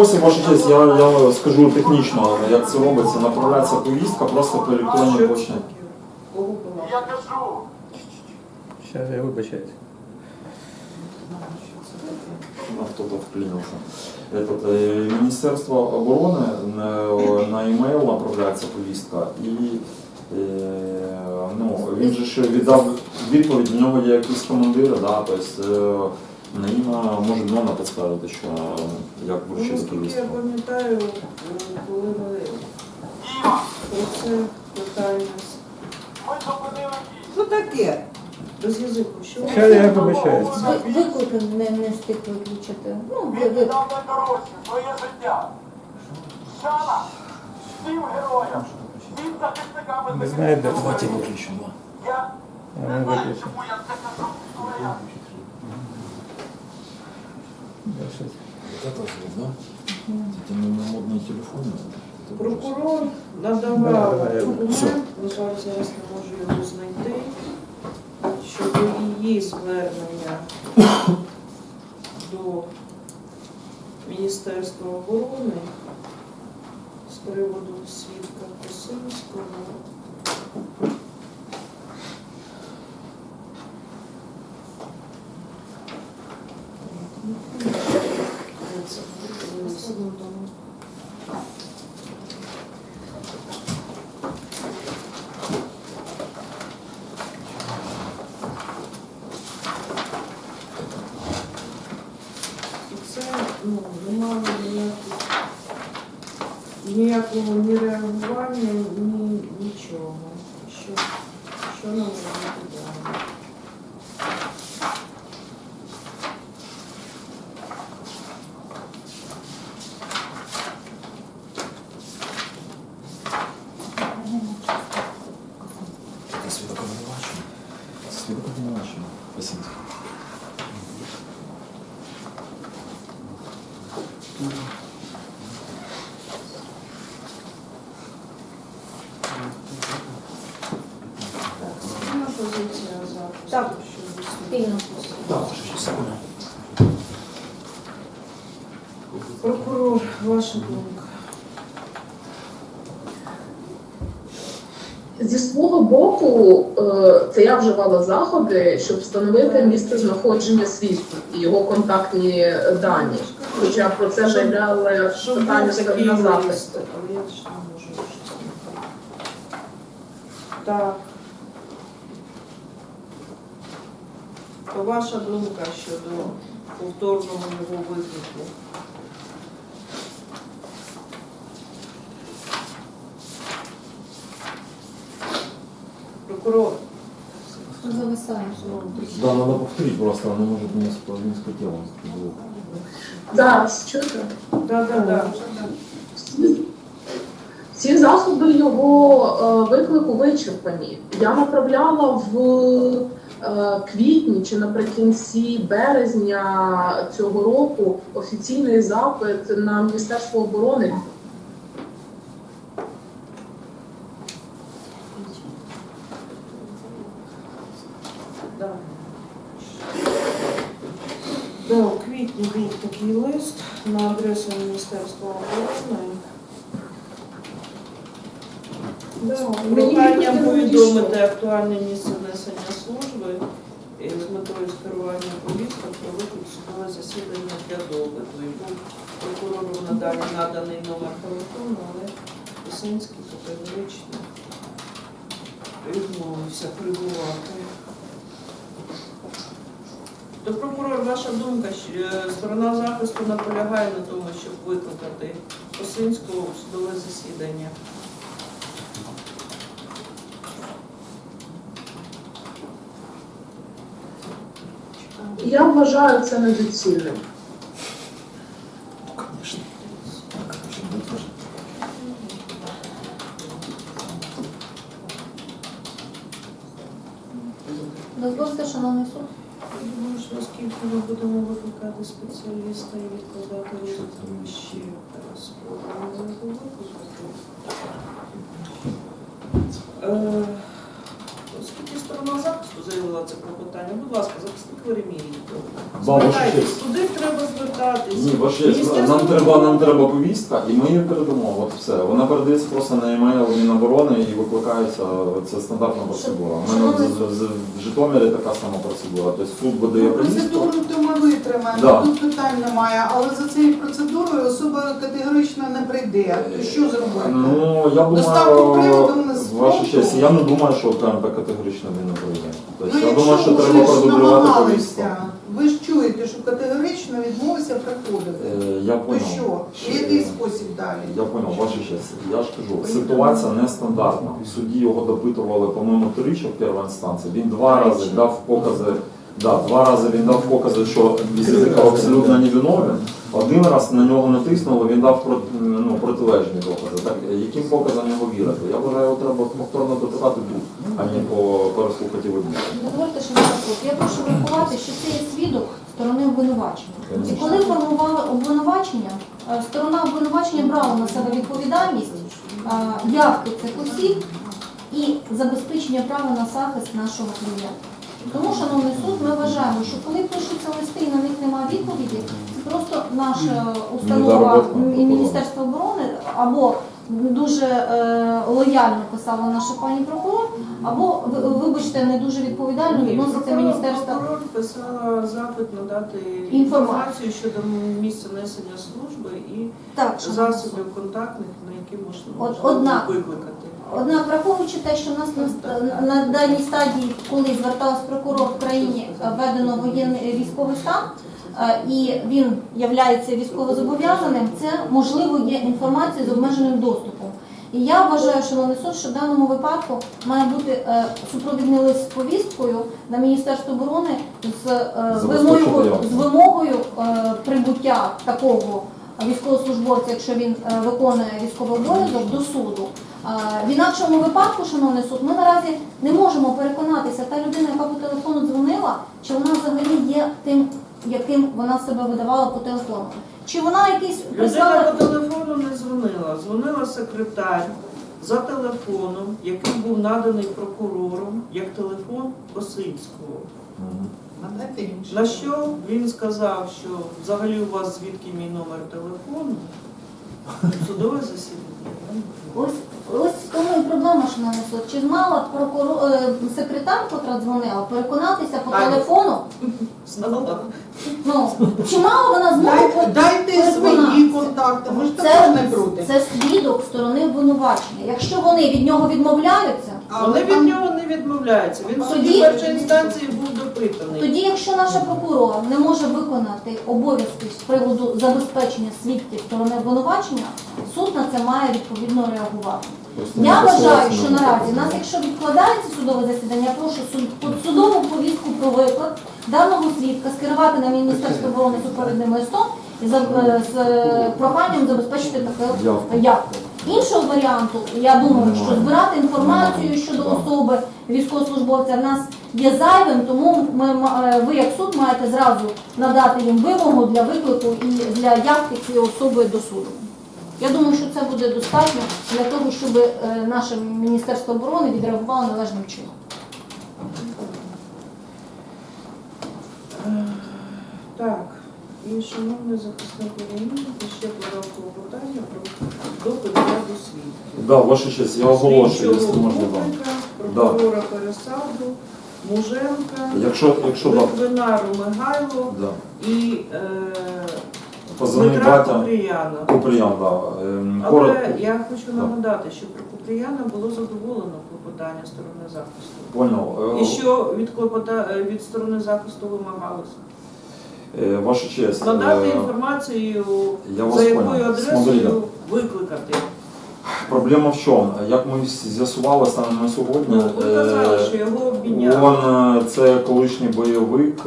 Ось ваша честь, я, я скажу технічно, як це робиться. Направляється повістка просто по електронній Що почті. це таке? Кого була? Я кажу, Сейчас я вибачаюсь. А, Кто-то вклинился. Этот, э, Министерство обороны на, на email направляється повістка і е, ну, він же ж віддав відповідь, в нього є якісь командири, да, тобто е, Наїма може Нона підскажете, що як Ну, вручити наскільки повістку. я пам'ятаю, е, коли ми про це дії. Що таке? Без язику, що? Я вибачаюсь. Ви- Виклик не, не встиг виключити. Ну, ви, Він ви, віддав найдорожче своє життя. Шана всім героям, всім захисникам і Не де. захисницям. виключимо. Я Я не не знаю, виключу. чому я це кажу, але я это вот, да? Это модные телефоны. Прокурор Да, надавав давай, я- документ, Все. на жаль, зараз не можу його знайти, щодо її звернення до Міністерства оборони з приводу свідка Косинського. Ніякого ні реагування, ні нічого. Що, що нам робити далі? Это свідок обвинувачення. Це свідок обвинувачення. Спасибо. Спільна позиція захисту Так, щодо спільна. Так, ще секунду. Прокурор, ваша думка. Зі свого боку, е, це я вживала заходи, щоб встановити місце знаходження свідка і його контактні дані. Хоча про це заявляли питання був такий на захист. я ж можу щось. Так. То ваша думка щодо повторного його виклику? Прокурор. зависаємо. Да, надо повторить просто, она может несколько, несколько тел. было. Зараз чути. Да, да, да. Всі засоби його е, виклику вичерпані. Я направляла в е, квітні чи наприкінці березня цього року офіційний запит на Міністерство оборони Да. Да, у квітні був такий лист на адресу Міністерства оборони. Да, проханням повідомити актуальне місце несення служби і з метою скерування повісток про виклик судове засідання для допиту. І був прокурору надалі наданий номер телефону, але Писинський категорично відмовився прибувати. То прокурор, ваша думка, що е, сторона захисту наполягає на тому, щоб викликати Косинського в судове засідання. Я вважаю це недоцільним. Дозвольте, шановний суд. Що оскільки ми будемо викликати спеціаліста і відкладати розгляд ще раз. Е, сторона захисту заявила це клопотання, будь ласка. Да, ваша Звертайтесь, честь. треба звертатися? звертатись. Ні, ваш є. Нам треба, нам треба повістка, і ми її передамо. От все. Вона передається просто на емейл Міноборони і викликається. Це стандартна процедура. У мене з- з- в Житомирі така сама процедура. Тобто суд видає повістку. Процедуру то ми витримаємо, Да. тут питань немає, але за цією процедурою особа категорично не прийде. То що зробити? Ну, я Доставку приводу думаю, ваша фронту. честь, я не думаю, що прям так категорично він прийде. Тобто, Ну, я думаю, що треба продублювати повістку. ви ж чуєте, що категорично відмовився приходити. Е, Я То понял. що? Що- В який спосіб далі? Я понял, ваша честь. Я ж кажу, ситуація нестандартна. В суді його допитували, по-моєму, тричі в першій інстанції. Він два рази дав покази. Да, два рази він дав покази, що Візитиков абсолютно невиновен. Один раз на нього натиснули, він дав ну, протилежні докази. Так, яким показам його вірити? Я вважаю, його треба повторно допитати тут, а не по переслухати вибір. Дозвольте, що. Я прошу врахувати, що це є свідок сторони обвинувачення. І коли формували обвинувачення, е, сторона обвинувачення брала на себе відповідальність е, явки цих осіб і забезпечення права на захист нашого клієнта. Тому, шановний суд, ми вважаємо, що коли пишуться листи і на них немає відповіді, це просто наша установа Недоработка. і Міністерство оборони або дуже е, лояльно писала наша пані прокурор, або ви- вибачте, не дуже відповідально відноситься міністерство. Прокурор писала запит надати Інформацію. щодо місця несення служби і Так, шановний суд. засобів контактних, на які можна От можна однак- викликати. Однак, враховуючи те, що в нас на, на даній стадії, коли звертався прокурор в країні, введено воєнний е, військовий стан, і він являється військовозобов'язаним, це можливо є інформація з обмеженим доступом. І я вважаю, шановний суд, що в даному випадку має бути е, супровідний лист з повісткою на Міністерство оборони з, е, вимогою, з вимогою е, прибуття такого військовослужбовця, якщо він е, виконує військовий обов'язок, до суду. Е, В інакшому випадку, шановний суд, ми наразі не можемо переконатися, та людина, яка по телефону дзвонила, чи вона взагалі є тим, яким вона себе видавала по телефону. Чи вона якийсь Людина по телефону не дзвонила, дзвонила секретар за телефоном, який був наданий прокурором як телефон Осинського. На що він сказав, що взагалі у вас звідки мій номер телефону? Судове засідання. І суд. Чи змала прокурор е, секретар, котра дзвонила, переконатися по телефону? Знала. Ну чи мала вона змогу Дайте, дайте свої переконатися? контакти, ми ж також не Це, проти. це свідок сторони обвинувачення. Якщо вони від нього відмовляються, Вони від нього не відмовляються. Він в суді Тоді- першої інстанції був допитаний. тоді, якщо наша прокурор не може виконати обов'язки з приводу забезпечення свідків сторони обвинувачення, суд на це має відповідно реагувати. Просто Я вважаю, що наразі нас, якщо відкладається судове засідання, я прошу суд судову повістку про виклад даного свідка скерувати на Міністерство оборони супровідним листом і за- е, з е, проханням забезпечити таке Явку. явку. Іншого варіанту, я думаю, що збирати інформацію щодо особи військовослужбовця в нас є зайвим, тому ми, е, ви як суд маєте зразу надати їм вимогу для виклику і для явки цієї особи до суду. Я думаю, що це буде достатньо для того, щоб е, наше Міністерство оборони відреагувало належним чином. Так, і шановний захисник України, ще подав клопотання про допит ряду свідків. Да, ваша честь, я оголошую, якщо можна вам. Прокурора Пересаду, Муженка, Якщо, якщо да, Литвинару Мигайло да. і е, Позвонив Дмитра батя. Куприяна. Куприян, да. Ем, Але я хочу нагадати, що про Куприяна було задоволено клопотання сторони захисту. Понял. Е, І що від клопота е, від сторони захисту вимагалося? Е, Ваша честь. Надати е, інформацію, я вас за якою понял. адресою викликати. Проблема в чому? Як ми з'ясували саме на сьогодні, Ну, ви казали, е, що його він це колишній бойовик,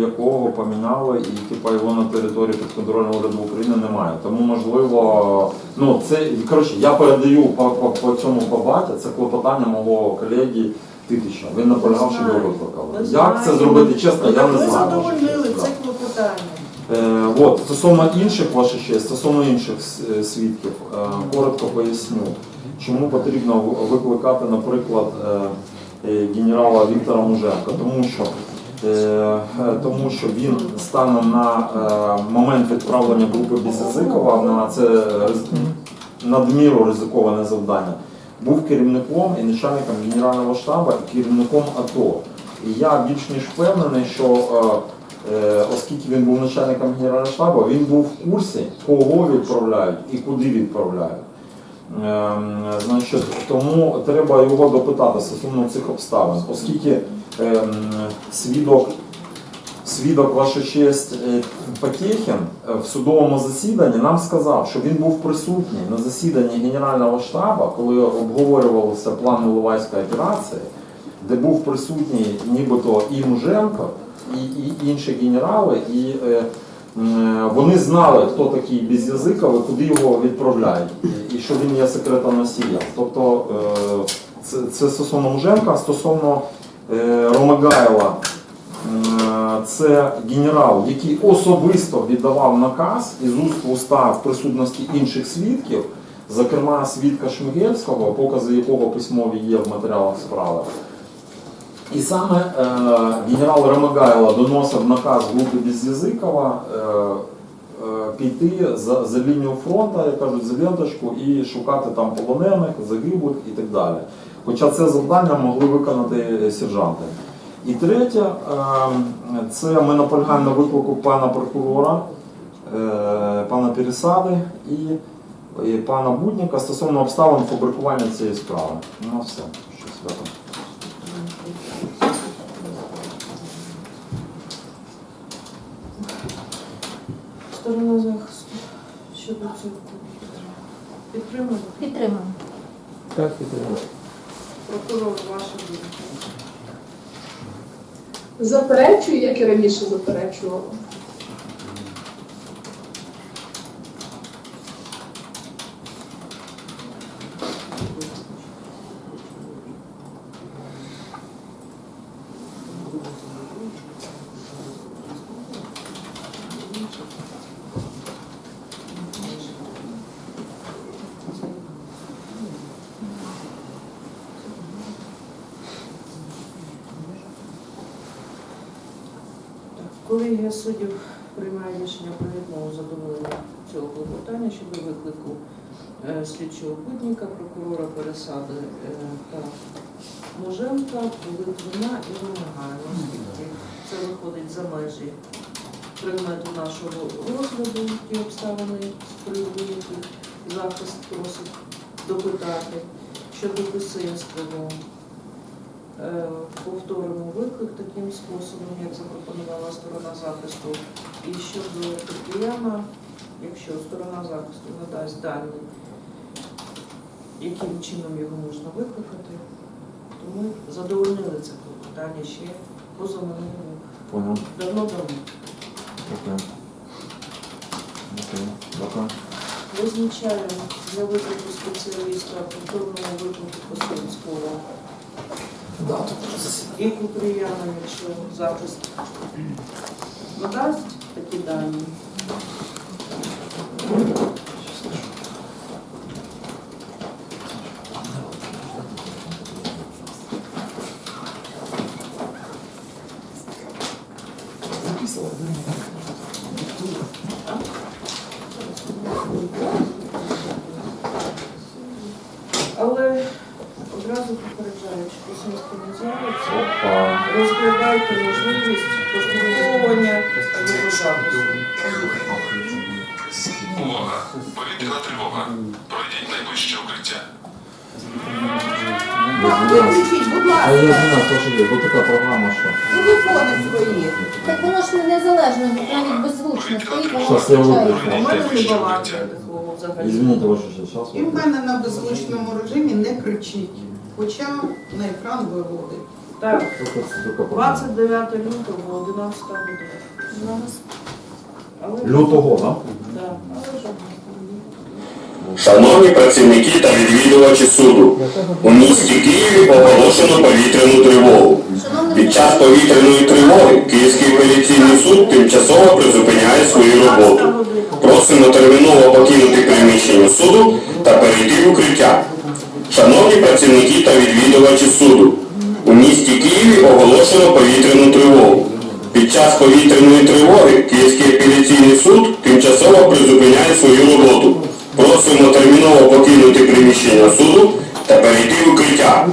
якого поміняли, і типа його на території підконтрольного уряду України немає. Тому можливо, ну це коротше, я передаю по, по, по цьому по батя, це клопотання мого колеги Титича. Він наполягав, щоб його викликали. Як це зробити чесно, я не ви знаю. задовольнили це клопотання. Е, от, стосовно інших ваша честь, стосовно інших е, свідків, е, коротко поясню, чому потрібно викликати, наприклад, генерала Віктора Муженка. Тому що тому що він станом на момент відправлення групи Безязикова на це надміру ризиковане завдання, був керівником і начальником Генерального штабу і керівником АТО. І я більш ніж впевнений, що е, е, оскільки він був начальником Генерального штабу, він був в курсі, кого відправляють і куди відправляють. Ем, Значить, тому треба його допитати стосовно цих обставин, оскільки ем, свідок, свідок, ваша честь, е, Потєхін е, в судовому засіданні нам сказав, що він був присутній на засіданні Генерального штабу, коли обговорювалися плани Іловайської операції, де був присутній нібито і Муженко, і, і інші генерали, і е, вони знали, хто такий Безязиков і куди його відправляють, і, що він є секретоносієм. Тобто е, це, це стосовно Муженка, стосовно е, Ромагаєва, це генерал, який особисто віддавав наказ із уст уста в присутності інших свідків, зокрема свідка Шмигельського, покази якого письмові є в матеріалах справи. І саме е, генерал Ромагайло доносив наказ групи Безязикова е, е, піти за, за лінію фронту, як кажуть, за ленточку і шукати там полонених, загиблих і так далі. Хоча це завдання могли виконати сержанти. І третє, е, це ми наполягаємо на виклику пана прокурора, е, пана Пересади і, пана Будніка стосовно обставин фабрикування цієї справи. Ну все, що свято. Сторона захисту щодо цього підтримує Підтримуємо. Так, так. прокурор ваша думка. Заперечую, як і раніше заперечувала. Так, Колегія суддів приймає рішення про відмову задоволення цього клопотання щодо виклику е, слідчого будніка, прокурора пересади е, та Муженка, Литвина і Вимагає, оскільки це виходить за межі предмету нашого розгляду, ті обставини, з приводу яких захист просить допитати щодо Писинського. Е, повторимо виклик таким способом, як запропонувала сторона захисту. І щодо Тетяна, якщо сторона захисту надасть дані, яким чином його можна викликати, то ми задовольнили це клопотання ще. Окей. Окей. Дякую. Визначаємо для виклику спеціаліста повторного виклику Посильського І Купріяна, якщо захист надасть такі дані. Але одразу попереджаю, що Косинський не з'явиться. Опа. Розглядайте можливість послуговування його захисту. Увага! Повітряна тривога. Пройдіть найближче укриття. Будь А я знаю, що є, бо така програма, що. телефони свої. Так воно ж незалежно, навіть беззвучно стоїть, воно Щас я. У мене не балансує такого взагалі. Извините, честь. І в мене на беззвучному режимі не кричить, хоча на екран виводить. Так, Только, только програма. 29 лютого, 11 година. Але Лютого, да? Да. Шановні працівники та відвідувачі суду, у місті Києві оголошено повітряну тривогу. Під час повітряної тривоги Київський апеляційний суд тимчасово призупиняє свою роботу. Просимо терміново покинути приміщення суду та перейти в укриття. Шановні працівники та відвідувачі суду, у місті Києві оголошено повітряну тривогу. Під час повітряної тривоги Київський апеляційний суд тимчасово призупиняє свою роботу. Просимо терміново покинути приміщення суду та перейти в укриття.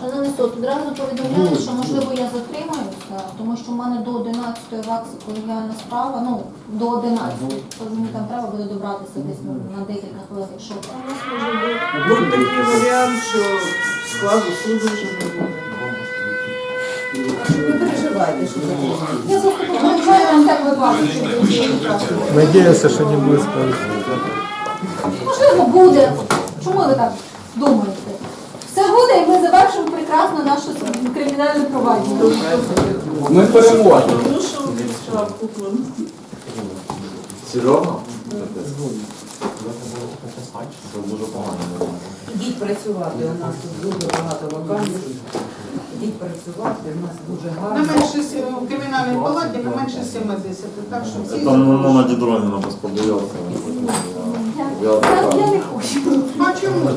Шановний суд, одразу повідомляю, що можливо я затримаюся, тому що в мене до 11-ї вакси колегіальна справа, ну до 11-ї. Тож мені там треба буде добратися десь ну, на декілька хвилин, якщо У нас може бути такий варіант, що складу суду вже не буде. Не переживайте, що це. я просто попереджаю на всяк випадок. що не будет ставить. Можливо, буде. Чому ви так думаєте? Все буде, і ми завершимо прекрасно наше кримінальне провадження. Мы переможем. Ну що, шапку кладу. Серйозно? Це дуже погано. Ідіть працювати, у нас тут дуже багато вакансій. Ідіть працювати, у нас дуже Не гарно. менше сім- в кримінальній палаті не менше 70. Так що всі Там на Дідроніна безподобався. Я, я, не хочу. А чому?